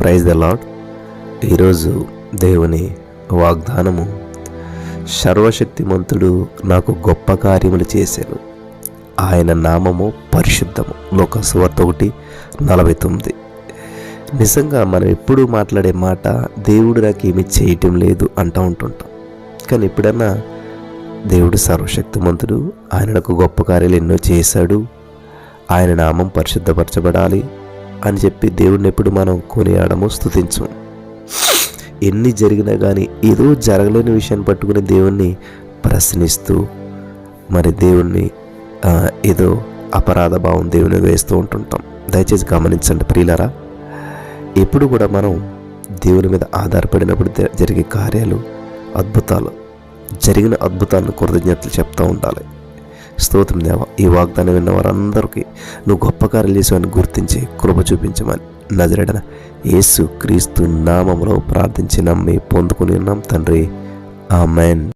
Praise the lord ఈరోజు దేవుని వాగ్దానము సర్వశక్తిమంతుడు నాకు గొప్ప కార్యములు చేశాను. ఆయన నామము పరిశుద్ధము. లోక సువార్త ఒకటి నలభై తొమ్మిది. నిజంగా మనం ఎప్పుడూ మాట్లాడే మాట దేవుడు నాకు ఏమి చేయటం లేదు అంటూ ఉంటుంటాం. కానీ ఎప్పుడన్నా దేవుడు సర్వశక్తిమంతుడు ఆయన నాకు గొప్ప కార్యాలు ఎన్నో చేశాడు. ఆయన నామం పరిశుద్ధపరచబడాలి. అని చెప్పి దేవుడిని ఎప్పుడు మనం కొనియాడము స్థుతించం ఎన్ని జరిగినా కానీ ఏదో జరగలేని విషయాన్ని పట్టుకుని దేవుణ్ణి ప్రశ్నిస్తూ మరి దేవుణ్ణి ఏదో అపరాధ భావం దేవుని వేస్తూ ఉంటుంటాం. దయచేసి గమనించండి ప్రియులరా ఎప్పుడు కూడా మనం దేవుని మీద ఆధారపడినప్పుడు జ- జరిగే కార్యాలు అద్భుతాలు జరిగిన అద్భుతాలను కృతజ్ఞతలు చెప్తూ ఉండాలి. స్తోత్రం దేవ. ఈ వాగ్దానం విన్న వారందరికీ నువ్వు గొప్ప కార్యాలు చేసావని గుర్తించి కృప చూపించమని నజరడన యేసు క్రీస్తు నామంలో ప్రార్థించి నమ్మి పొందుకుని ఉన్నాం తండ్రి. ఆమెన్.